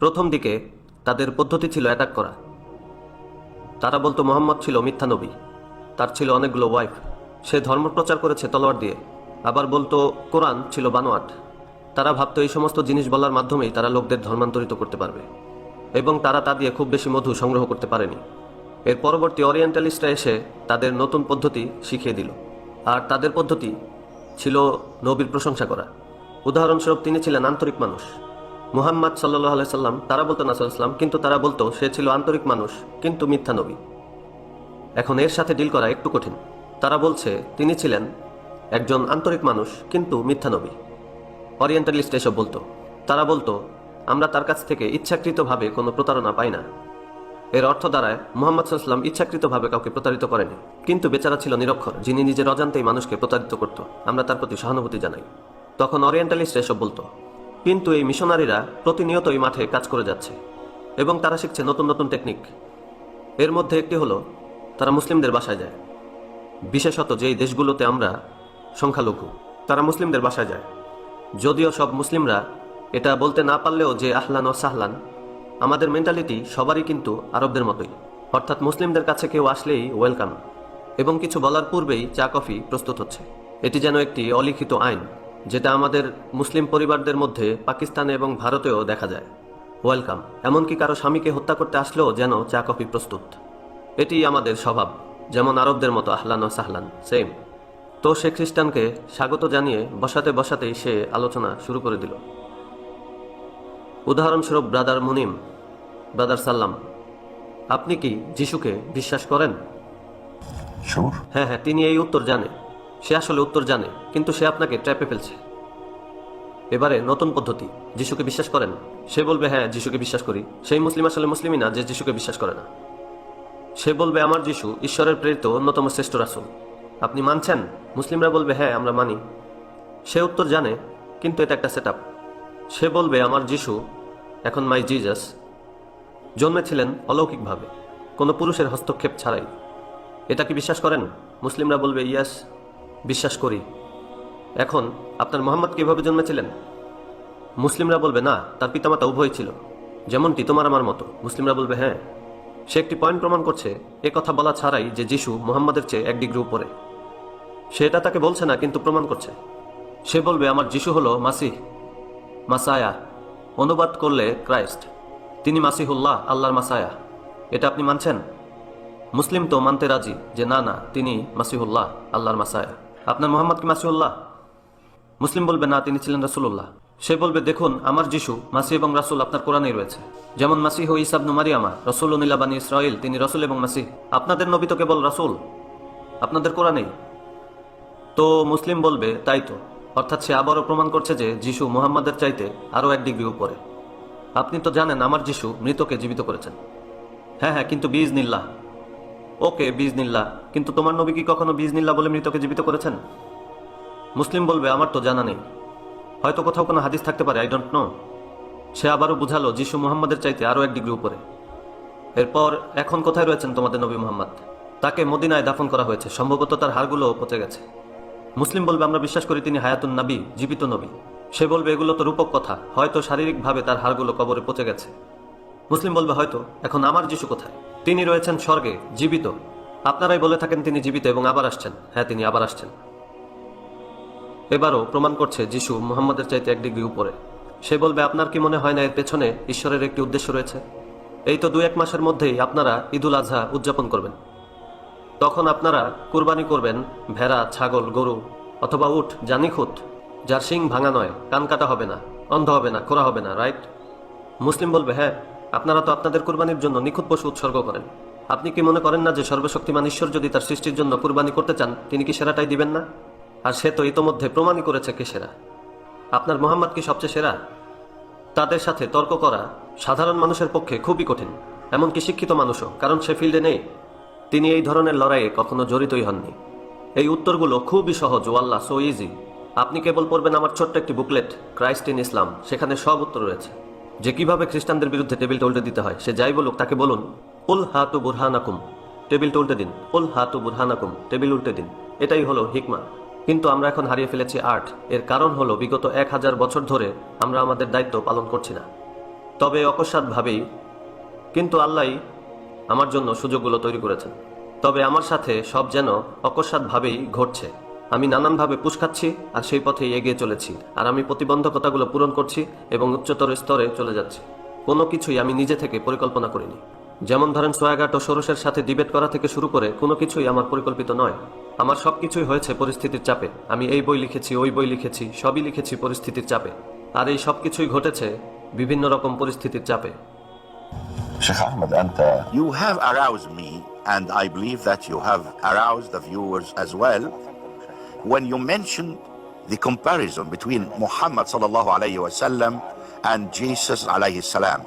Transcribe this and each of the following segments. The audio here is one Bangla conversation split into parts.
প্রথম দিকে তাদের পদ্ধতি ছিল অ্যাটাক করা। তারা বলতো মোহাম্মদ ছিল মিথ্যা নবী, তার ছিল অনেকগুলো ওয়াইফ সে ধর্ম প্রচার করেছে তলোয়ার দিয়ে। আবার বলতো কোরআন ছিল বানোয়াট। তারা ভাবতো এই সমস্ত জিনিস বলার মাধ্যমেই তারা লোকদের ধর্মান্তরিত করতে পারবে। এবং তারা তা দিয়ে খুব বেশি মধু সংগ্রহ করতে পারেনি। এর পরবর্তী ওরিয়েন্টালিস্টরা এসে তাদের নতুন পদ্ধতি শিখিয়ে দিল। আর তাদের পদ্ধতি ছিল নবীর প্রশংসা করা। উদাহরণস্বরূপ তিনি ছিলেন আন্তরিক মানুষ। মুহাম্মদ সাল্লাহ আলাইসাল্লাম তারা বলতো না সাল্লাম কিন্তু তারা বলতো সে ছিল আন্তরিক মানুষ, কিন্তু মিথ্যা নবী। এখন এর সাথে ডিল করা একটু কঠিন। তারা বলছে, তিনি ছিলেন একজন আন্তরিক মানুষ, কিন্তু মিথ্যা নবী। অরিয়েন্টালিস্ট এসব বলতো। তারা বলতো, আমরা তার কাছ থেকে ইচ্ছাকৃতভাবে কোনো প্রতারণা পাই না। এর অর্থ দ্বারায় মোহাম্মদ সাল্লাম ইচ্ছাকৃতভাবে কাউকে প্রতারিত করেনি। কিন্তু বেচারা ছিল নিরক্ষর, যিনি নিজের অজান্তেই মানুষকে প্রতারিত করত। আমরা তার প্রতি সহানুভূতি জানাই। তখন অরিয়েন্টালিস্ট এসব বলতো কিন্তু এই মিশনারিরা প্রতিনিয়তই মাঠে কাজ করে যাচ্ছে এবং তারা শিখছে নতুন নতুন টেকনিক। এর মধ্যে একটি হলো, তারা মুসলিমদের বাসায় যায়। বিশেষত যেই দেশগুলোতে আমরা সংখ্যালঘু, তারা মুসলিমদের বাসায় যায়। যদিও সব মুসলিমরা এটা বলতে না পারলেও যে আহলান ও সাহলান, আমাদের মেন্টালিটি সবারই কিন্তু আরবদের মতোই। অর্থাৎ মুসলিমদের কাছে কেউ আসলেই ওয়েলকাম এবং কিছু বলার পূর্বেই চা কফি প্রস্তুত হচ্ছে। এটি যেন একটি অলিখিত আইন। যেটা আমাদের মুসলিম পরিবারদের মধ্যে পাকিস্তানে এবং ভারতেও দেখা যায়। ওয়েলকাম। এমনকি কারও স্বামীকে হত্যা করতে আসলেও যেন চা কফি প্রস্তুত। এটি আমাদের স্বভাব যেমন আরবদের মতো আহলান ও সাহলান সেম। তো সে খ্রিস্টানকে স্বাগত জানিয়ে বসাতে বসাতেই সে আলোচনা শুরু করে দিল। উদাহরণস্বরূপ ব্রাদার মুনিম ব্রাদার সাল্লাম আপনি কি যিশুকে বিশ্বাস করেন? হ্যাঁ হ্যাঁ তিনি এই উত্তর জানে। সে আসলে উত্তর জানে, কিন্তু সে আপনাকে ট্র্যাপে ফেলছে। এবারে নতুন পদ্ধতি, যিশুকে বিশ্বাস করেন, সে বলবে হ্যাঁ যিশুকে বিশ্বাস করি। সেই মুসলিম আসলে মুসলিমই না, যে যিশুকে বিশ্বাস করে না। সে বলবে, আমার যিশু ঈশ্বরের প্রেরিত অন্যতম শ্রেষ্ঠ রাসূল। আপনি মানছেন? মুসলিমরা বলবে হ্যাঁ আমরা মানি। সে উত্তর জানে, কিন্তু এটা একটা সেট সে বলবে, আমার যিশু এখন মাই জিজাস। জন্মেছিলেন অলৌকিকভাবে, কোনো পুরুষের হস্তক্ষেপ ছাড়াই। এটা কি বিশ্বাস করেন? মুসলিমরা বলবে, ইয়াস। বিশ্বাস করি। এখন আপনার মোহাম্মদ কীভাবে জন্মেছিলেন? মুসলিমরা বলবে, না, তার পিতামাতা উভয় ছিল। যেমনটি তোমার আমার মতো। মুসলিমরা বলবে হ্যাঁ সে একটি পয়েন্ট প্রমাণ করছে, এ কথা বলা ছাড়াই যে যিশু মোহাম্মদের চেয়ে এক ডিগ্রি উপরে। সে এটা তাকে বলছে না, কিন্তু প্রমাণ করছে। সে বলবে, আমার যিশু হলো মাসিহ, মাসায়া। অনুবাদ করলে ক্রাইস্ট। তিনি মাসিহুল্লাহ, আল্লাহর মাসায়া। এটা আপনি মানছেন? মুসলিম তো মানতে রাজি যে, না না, তিনি মাসিহুল্লাহ, আল্লাহর মাসায়া। আপনার মোহাম্মদ কি মাসিহুল্লাহ মুসলিম বলবে, না, তিনি ছিলেন রাসুল্লাহ সে বলবে, দেখুন, আমার যিশু মাসি এবং রাসুল আপনার কোরআনেই রয়েছে। যেমন মাসি মাসিহ ইসাবনু মারিয়ামা রসুল বানী ইসরাইল তিনি রসুল এবং মাসিহ। আপনাদের নবী তো কেবল রাসুল, আপনাদের কোরআনেই। তো মুসলিম বলবে, তাই তো। অর্থাৎ সে আবারও প্রমাণ করছে যে যিশু মুহাম্মাদের চাইতে আরও এক ডিগ্রি উপরে। আপনি তো জানেন, আমার যিশু মৃতকে জীবিত করেছেন। হ্যাঁ হ্যাঁ কিন্তু বীজ নিল্লাহ ওকে বীজ নিল্লাহ কিন্তু তোমার নবী কি কখনো বীজ নিল্লাহ বলে মৃতকে জীবিত করেছেন? মুসলিম বলবে, আমার তো জানা নেই। হয়তো কোথাও কোনো হাদিস থাকতে পারে আই ডোন্ট নো সে আবারও বুঝালো, যিশু মুহাম্মাদের চাইতে আরও এক ডিগ্রি উপরে। এরপর, এখন কোথায় রয়েছেন তোমাদের নবী মোহাম্মদ? তাকে মদিনায় দাফন করা হয়েছে। সম্ভবত তার হাড়গুলো পচে গেছে। মুসলিম বলবে, আমরা বিশ্বাস করি তিনি হায়াতুন নবী, জীবিত নবী। সে বলবে, এগুলো তো রূপক কথা। হয়তো শারীরিকভাবে তার হাড়গুলো কবরে পচে গেছে। মুসলিম বলবে, হয়তো। এখন আমার যিশু কোথায়? তিনি রয়েছেন স্বর্গে, জীবিত। আপনারাই বলে থাকেন তিনি জীবিত এবং আবার আসছেন। হ্যাঁ তিনি আবার আসছেন। এবারও প্রমাণ করছে যিশু মুহাম্মদের চাইতে এক ডিগ্রি উপরে। সে বলবে, আপনার কি মনে হয় না এর পেছনে ঈশ্বরের একটি উদ্দেশ্য রয়েছে? এই তো দু এক মাসের মধ্যেই আপনারা ঈদুল আজহা উদযাপন করবেন। তখন আপনারা কুরবানি করবেন ভেড়া, ছাগল, গরু অথবা উট জানিখুত যার শিং ভাঙা নয়, কান কাটা হবে না, অন্ধ হবে না খোরা হবে না, রাইট? মুসলিম বলবে হ্যাঁ আপনারা তো আপনাদের কুরবানির জন্য নিখুঁত পশু উৎসর্গ করেন। আপনি কি মনে করেন না যে সর্বশক্তিমান ঈশ্বর যদি তার সৃষ্টির জন্য কুরবানি করতে চান, তিনি কি সেরাটাই দিবেন না? আর সে তো ইতোমধ্যে প্রমাণই করেছে কে সেরা। আপনার মোহাম্মদ কি সবচেয়ে সেরা? তাদের সাথে তর্ক করা সাধারণ মানুষের পক্ষে খুবই কঠিন, এমনকি শিক্ষিত মানুষও, কারণ সে ফিল্ডে নেই। তিনি এই ধরনের লড়াইয়ে কখনো জড়িতই হননি। এই উত্তরগুলো খুবই সহজ ওয়াল্লা সো ইজি আপনি কেবল পড়বেন আমার ছোট্ট একটি বুকলেট ক্রাইস্ট ইন ইসলাম সেখানে সব উত্তর রয়েছে। যে কীভাবে খ্রিস্টানদের বিরুদ্ধে টেবিল উল্টে দিতে হয়, সে যাই বলুক, তাকে বলুন, উল হাতু বুরহানাকুম, টেবিল উল্টে দিন, উল হাতু বুরহানাকুম, টেবিল উল্টে দিন। এটাই হলো হিকমা। কিন্তু আমরা এখন হারিয়ে ফেলেছি আর্ট এর কারণ হলো, বিগত এক হাজার বছর ধরে আমরা আমাদের দায়িত্ব পালন করছি না। তবে অকস্মাৎভাবেই কিন্তু আল্লাহই আমার জন্য সুযোগগুলো তৈরি করেছেন। তবে আমার সাথে সব যেন অকস্মাৎভাবেই ঘটছে। আমি নানানভাবে পুষ্কাচ্ছি আর সেই পথে এগিয়ে চলেছি আর আমি প্রতিবন্ধকতাগুলো পূরণ করছি এবং উচ্চতর স্তরে চলে যাচ্ছি। কোনো কিছুই আমি নিজে থেকে পরিকল্পনা করিনি। যেমন ধরেন সোয়াগাট ও সরসের সাথে ডিবেট করা থেকে শুরু করে কোনো কিছুই আমার পরিকল্পিত নয়। আমার সব কিছুই হয়েছে পরিস্থিতির চাপে। আমি এই বই লিখেছি ওই বই লিখেছি সবই লিখেছি পরিস্থিতির চাপে। আর এই সব কিছুই ঘটেছে বিভিন্ন রকম পরিস্থিতির চাপে। uh, You have aroused me, and I believe that you have aroused the viewers as well. When you mentioned the comparison between Muhammad sallallahu alayhi wasallam and Jesus alayhi salam,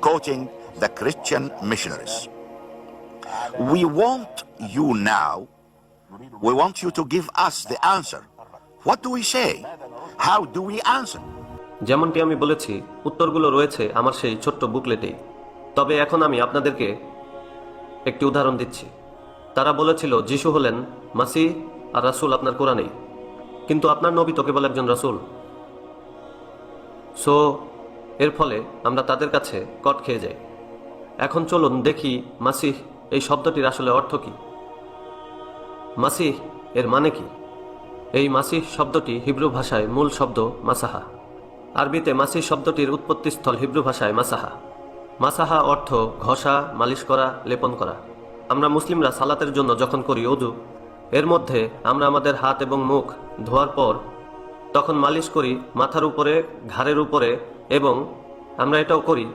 quoting the Christian missionaries. We want you now, we want you to give us the answer. What do we say? How do we answer? যেমনটি আমি বলেছি উত্তরগুলো রয়েছে আমার সেই ছোট্ট বুকলেটেই তবে এখন আমি আপনাদেরকে একটি উদাহরণ দিচ্ছি তারা বলেছিল যিশু হলেন মাসি আর রাসুল আপনার কোরআনেই। কিন্তু আপনার নবী তো কেবল একজন রাসুল। সো এর ফলে আমরা তাদের কাছে কট খেয়ে যাই। এখন চলুন দেখি মাসিহ, এই শব্দটির আসলে অর্থ কি? মাসিহ, এর মানে কি? এই মাসিহ শব্দটি হিব্রু ভাষায় মূল শব্দ মাসাহা। আরবিতে মাসিহ শব্দটির উৎপত্তিস্থল হিব্রু ভাষায় মাসাহা। মাসাহা অর্থ ঘষা, মালিশ করা, লেপন করা। আমরা মুসলিমরা সালাতের জন্য যখন করি অজু এর মধ্যে আমরা আমাদের হাত এবং মুখ ধোয়ার পর তখন মালিশ করি মাথার উপরে ঘাড়ের উপরে এবং আমরা এটাও করি।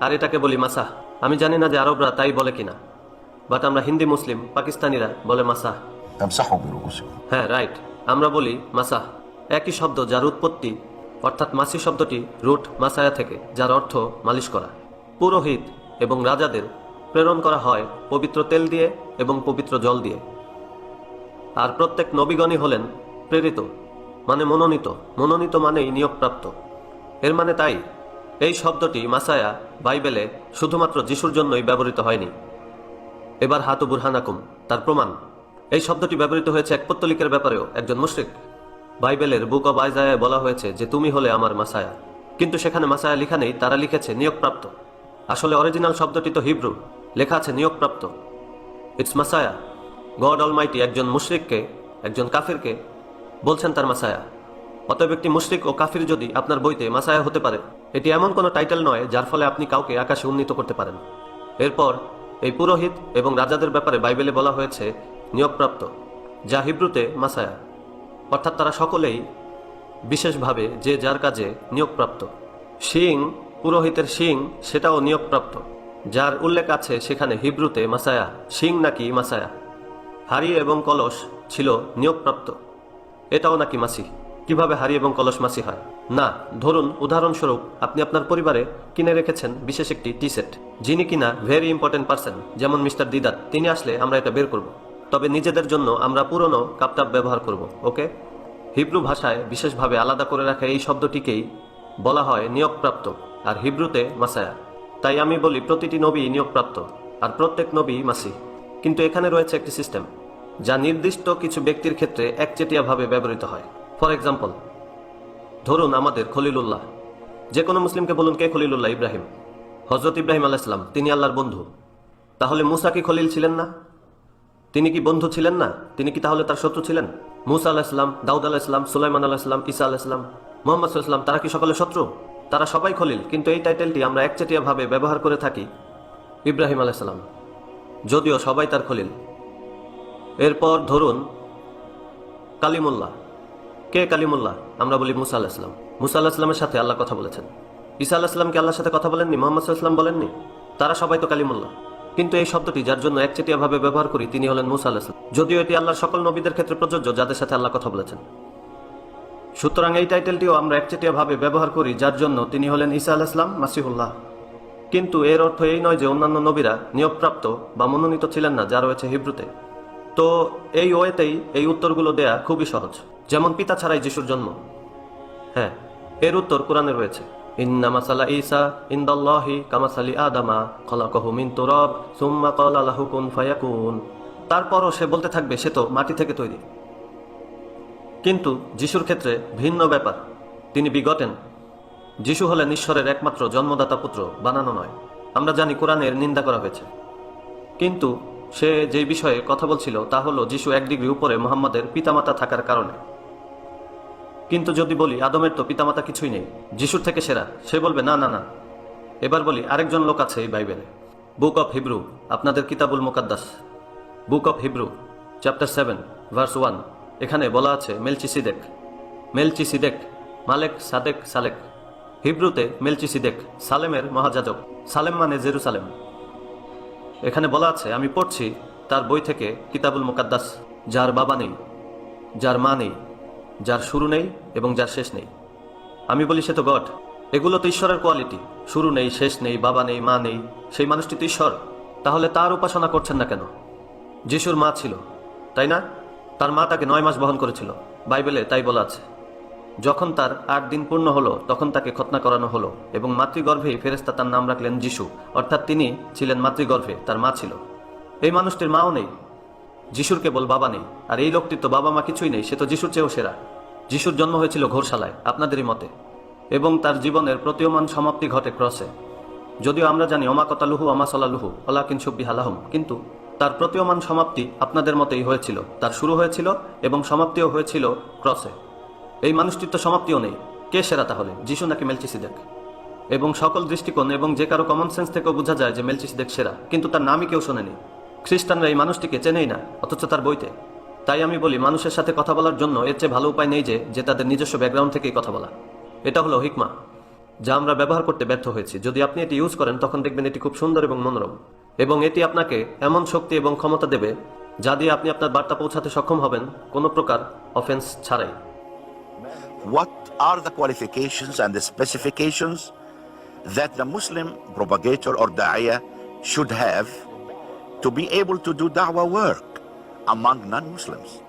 আর এটাকে বলি মাসাহ। আমি জানি না যে আরবরা তাই বলে কিনা বাট আমরা হিন্দি মুসলিম পাকিস্তানিরা বলে মাসাহ। হ্যাঁ রাইট আমরা বলি মাসাহ। একই শব্দ যার উৎপত্তি অর্থাৎ মাসি শব্দটি রুট মাসায়া থেকে যার অর্থ মালিশ করা। পুরোহিত এবং রাজাদের প্রেরণ করা হয় পবিত্র তেল দিয়ে এবং পবিত্র জল দিয়ে। আর প্রত্যেক নবীগণই হলেন প্রেরিত মানে মনোনীত। মনোনীত মানেই নিয়োগপ্রাপ্ত। এর মানে তাই, এই শব্দটি মাসায়া, বাইবেলে শুধুমাত্র যিশুর জন্যই ব্যবহৃত হয়নি। এবার হাতু বুরহানাকুম, তার প্রমাণ। এই শব্দটি ব্যবহৃত হয়েছে এক পত্তলিকের ব্যাপারেও, একজন মুশরিক। বাইবেলের বুক অব আইজায় বলা হয়েছে যে, তুমি হলে আমার মাসায়া। কিন্তু সেখানে মাসায়া লেখা নেই, তারা লিখেছে নিয়োগপ্রাপ্ত। আসলে অরিজিনাল শব্দটি তো হিব্রু, লেখা আছে নিয়োগপ্রাপ্ত। ইটস মাসায়া গড অলমাইটি একজন মুশরিককে, একজন কাফিরকে বলছেন তার মাসায়া, অতএব একটি মুশরিক ও কাফির যদি আপনার বইতে মাসায়া হতে পারে, এটি এমন কোনো টাইটেল নয় যার ফলে আপনি কাউকে আকাশে উন্নীত করতে পারেন। এরপর এই পুরোহিত এবং রাজাদের ব্যাপারে বাইবেলে বলা হয়েছে, নিয়োগপ্রাপ্ত, যা হিব্রুতে মাসায়া। অর্থাৎ তারা সকলেই বিশেষভাবে যে যার কাজে নিয়োগপ্রাপ্ত। শিং, পুরোহিতের শিং, সেটাও নিয়োগপ্রাপ্ত। যার উল্লেখ আছে সেখানে হিব্রুতে মাসায়া, শিং নাকি মাসায়া। হাড়ি এবং কলস ছিল নিয়োগপ্রাপ্ত। এটাও নাকি মাসি কীভাবে হাড়ি এবং কলস মাসি হয়? না, ধরুন, উদাহরণস্বরূপ, আপনি আপনার পরিবারে কিনে রেখেছেন বিশেষ একটি টি সেট যিনি কিনা ভেরি ইম্পর্টেন্ট পার্সন যেমন মিস্টার দিদার। তিনি আসলে আমরা এটা বের করব। তবে নিজেদের জন্য আমরা পুরনো কাপটাপ ব্যবহার করব ওকে হিব্রু ভাষায় বিশেষভাবে আলাদা করে রাখা এই শব্দটিকেই বলা হয় নিয়োগপ্রাপ্ত, আর হিব্রুতে মাসায়া। তাই আমি বলি প্রতিটি নবী নিয়োগপ্রাপ্ত, আর প্রত্যেক নবী মাসি কিন্তু এখানে রয়েছে একটি সিস্টেম যা নির্দিষ্ট কিছু ব্যক্তির ক্ষেত্রে একচেটিয়াভাবে ব্যবহৃত হয়। ফর এক্সাম্পল ধরুন আমাদের খলিলুল্লাহ। যে কোনো মুসলিমকে বলুন, কে খলিলুল্লাহ? ইব্রাহিম। হজরত ইব্রাহিম আলাইসলাম তিনি আল্লাহর বন্ধু। তাহলে মুসা কি খলিল ছিলেন না? তিনি কি বন্ধু ছিলেন না? তিনি কি তাহলে তার শত্রু ছিলেন? মুসা আলাহিসাম দাউদ আলাহিসাম সুলাইমান আলাহিসাম ইসা আলাহিসাম মোহাম্মদ সাল্লাম তারা কি সকলে শত্রু? তারা সবাই খলিল, কিন্তু এই টাইটেলটি আমরা একচেটিয়াভাবে ব্যবহার করে থাকি ইব্রাহিম আলাইসালাম যদিও সবাই তার খলিল। এরপর ধরুন কালিমুল্লাহ। কে কালিমুল্লাহ? আমরা বলি মুসা আলাহিসাম মুসা আল্লাহামের সাথে আল্লাহ কথা বলেছেন। ঈসা আল্লাহামকে আল্লাহর সাথে কথা বলেননি, মোহাম্মদ সাল্লাম বলেননি? তারা সবাই তো কালিমুল্লাহ। কিন্তু এই শব্দটি যার জন্য একচেটিয়াভাবে ব্যবহার করি তিনি হলেন মুসা আল্লাহাম যদিও এটি আল্লাহর সকল নবীদের ক্ষেত্রে প্রযোজ্য, যাদের সাথে আল্লাহ কথা বলেছেন। সুতরাং এই টাইটেলটিও আমরা একচেটিয়াভাবে ব্যবহার করি, যার জন্য তিনি হলেন ঈসা আলাহিসাম মাসিহুল্লাহ। কিন্তু এর অর্থ এই নয় যে অন্যান্য নবীরা নিয়োগপ্রাপ্ত বা মনোনীত ছিলেন না, যা রয়েছে হিব্রুতে। তো এই ওয়েতেই এই উত্তরগুলো দেয়া খুবই সহজ। যেমন পিতা ছাড়াই যিশুর জন্ম। হ্যাঁ এর উত্তর কোরআনে রয়েছে। ইন্না মাসালা ইন্দাল্লাহি কামাসালি আদামা খলাকহু মিন তুরাব সুম্মা ক্বালা লাহু কুন ফায়াকুন। তারপরও সে বলতে থাকবে, সে তো মাটি থেকে তৈরি। কিন্তু যিশুর ক্ষেত্রে ভিন্ন ব্যাপার। তিনি বিগটেন যিশু হলেন ঈশ্বরের একমাত্র জন্মদাতা পুত্র, বানানো নয়। আমরা জানি কোরআনের নিন্দা করা হয়েছে। কিন্তু সে যে বিষয়ে কথা বলছিল তা হলো যিশু এক ডিগ্রি উপরে মোহাম্মদের পিতামাতা থাকার কারণে। কিন্তু যদি বলি আদমের তো পিতামাতা কিছুই নেই, যিশুর থেকে সেরা, সে বলবে, না না না। এবার বলি আরেকজন লোক আছে এই বাইবেলে। বুক অফ হিব্রু, আপনাদের কিতাবুল মোকাদ্দাস। Book of Hebrew, chapter seven, verse one, এখানে বলা আছে মেলচি সিদেক মেলচি সিদেক মালেক, সাদেক, সালেক। হিব্রুতে মেলচি সিদেক সালেমের মহাজাজক সালেম মানে জেরুসালেম। এখানে বলা আছে, আমি পড়ছি তার বই থেকে কিতাবুল মোকাদ্দাস, যার বাবা নেই, যার মা নেই, যার শুরু নেই এবং যার শেষ নেই। আমি বলি, সে তো গড। এগুলো তো ঈশ্বরের কোয়ালিটি। শুরু নেই, শেষ নেই, বাবা নেই, মা নেই, সেই মানুষটি তো ঈশ্বর। তাহলে তার উপাসনা করছেন না কেন? যিশুর মা ছিল, তাই না? তার মা তাকে নয় মাস বহন করেছিল। বাইবেলে তাই বলা আছে। যখন তার আট দিন পূর্ণ হলো, তখন তাকে খতনা করানো হলো এবং মাতৃগর্ভেই ফেরেস্তা তার নাম রাখলেন যিশু। অর্থাৎ তিনি ছিলেন মাতৃগর্ভে, তার মা ছিল। এই মানুষটির মাও নেই, যিশুর কেবল বাবা নেই, আর এই লোকটির তো বাবা মা কিছুই নেই, সে তো যিশুর চেয়েও সেরা। যিশুর জন্ম হয়েছিল ঘোরশালায়, আপনাদেরই মতে, এবং তার জীবনের প্রতীয়মান সমাপ্তি ঘটে ক্রসে। যদিও আমরা জানি, অমাকতালুহু অমাসলালুহু অলাকিন সুব্বি হালাহম কিন্তু তার প্রতীয়মান সমাপ্তি আপনাদের মতেই হয়েছিল, তার শুরু হয়েছিল এবং সমাপ্তিও হয়েছিল ক্রসে। এই মানুষটির তো সমাপ্তিও নেই। কে সেরা তাহলে? যিশু নাকি মেলচিসিদেক? এবং সকল দৃষ্টিকোণ এবং যে কারও কমন সেন্স থেকেও বোঝা যায় যে মেলচিসিদেক সেরা, কিন্তু তার নামই কেউ শোনেনি। খ্রিস্টানরা এই মানুষটিকে চেনেই না, অথচ তার বইতে। তাই আমি বলি, মানুষের সাথে কথা বলার জন্য এর চেয়ে ভালো উপায় নেই যে যে তাদের নিজস্ব ব্যাকগ্রাউন্ড থেকেই কথা বলা। এটা হলো হিকমা, যা আমরা ব্যবহার করতে ব্যর্থ হয়েছি। যদি আপনি এটি ইউজ করেন, তখন দেখবেন এটি খুব সুন্দর এবং মনোরম। এবং এটি আপনাকে এমন শক্তি এবং ক্ষমতা দেবে, যা দিয়ে আপনি আপনার বার্তা পৌঁছাতে সক্ষম হবেন। কোনো প্রকার অফেন্স ছাড়াই। What are the qualifications and the specifications that the Muslim propagator or da'iyah should have to be able to do da'wah work among non-Muslims?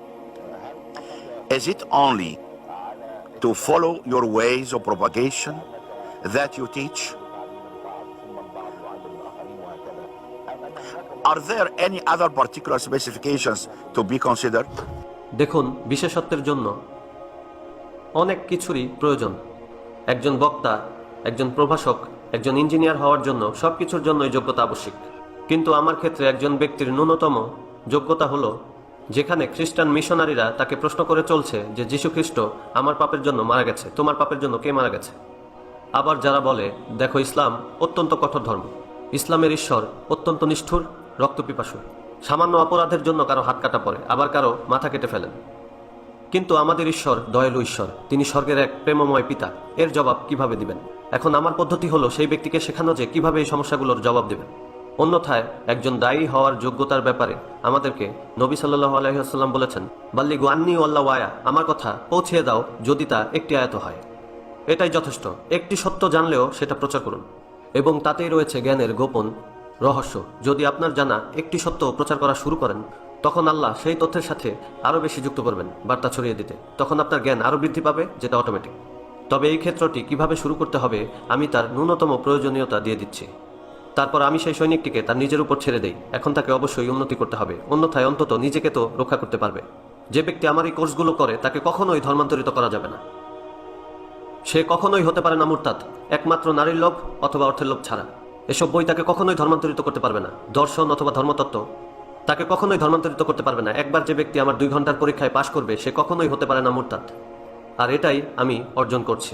Is it only to follow your ways of propagation that you teach? Are there any other particular specifications to be considered? দেখুন বিশেষত্বের জন্য অনেক কিছুরই প্রয়োজন। একজন বক্তা, একজন প্রভাষক, একজন ইঞ্জিনিয়ার হওয়ার জন্য সব কিছুর জন্যই যোগ্যতা আবশ্যিক। কিন্তু আমার ক্ষেত্রে একজন ব্যক্তির ন্যূনতম যোগ্যতা হলো, যেখানে খ্রিস্টান মিশনারিরা তাকে প্রশ্ন করে চলছে যে, যীশু খ্রিস্ট আমার পাপের জন্য মারা গেছে, তোমার পাপের জন্য কে মারা গেছে? আবার যারা বলে, দেখো, ইসলাম অত্যন্ত কঠোর ধর্ম। ইসলামের ঈশ্বর অত্যন্ত নিষ্ঠুর, রক্তপিপাসু। সামান্য অপরাধের জন্য কারও হাত কাটা পড়ে, আবার কারও মাথা কেটে ফেলেন। কিন্তু আমাদের ঈশ্বর দয়ালু ঈশ্বর, তিনি স্বর্গের এক প্রেমময় পিতা। এর জবাব কীভাবে দিবেন? এখন আমার পদ্ধতি হলো সেই ব্যক্তিকে শেখানো যে কীভাবে এই সমস্যাগুলোর জবাব দেবেন। অন্যথায় একজন দায়ী হওয়ার যোগ্যতার ব্যাপারে আমাদেরকে নবী সাল্লাহ আলহিহাস্লাম বলেছেন বাল্লি আন্নি আল্লাহ ওয়ায়া, আমার কথা পৌঁছিয়ে দাও যদি তা একটি আয়ত হয়। এটাই যথেষ্ট। একটি সত্য জানলেও সেটা প্রচার করুন। এবং তাতেই রয়েছে জ্ঞানের গোপন রহস্য। যদি আপনার জানা একটি সত্য প্রচার করা শুরু করেন তখন আল্লাহ সেই তথ্যের সাথে আরও বেশি যুক্ত করবেন বার্তা ছড়িয়ে দিতে। তখন আপনার জ্ঞান আরও বৃদ্ধি পাবে, যেটা অটোমেটিক তবে এই ক্ষেত্রটি কীভাবে শুরু করতে হবে, আমি তার ন্যূনতম প্রয়োজনীয়তা দিয়ে দিচ্ছি। তারপর আমি সেই সৈনিকটিকে তার নিজের উপর ছেড়ে দেই। এখন তাকে অবশ্যই উন্নতি করতে হবে, অন্যথায় অন্তত নিজেকে তো রক্ষা করতে পারবে। যে ব্যক্তি আমার এই কোর্সগুলো করে, তাকে কখনোই ধর্মান্তরিত করা যাবে না। সে কখনোই হতে পারে না মুরতাদ, একমাত্র নারীর লোভ অথবা অর্থের লোভ ছাড়া। এসব বই তাকে কখনোই ধর্মান্তরিত করতে পারবে না। দর্শন অথবা ধর্মতত্ত্ব তাকে কখনোই ধর্মান্তরিত করতে পারবে না। একবার যে ব্যক্তি আমার দুই ঘণ্টার পরীক্ষায় পাশ করবে, সে কখনোই হতে পারে না মোরতাদ। আর এটাই আমি অর্জন করছি।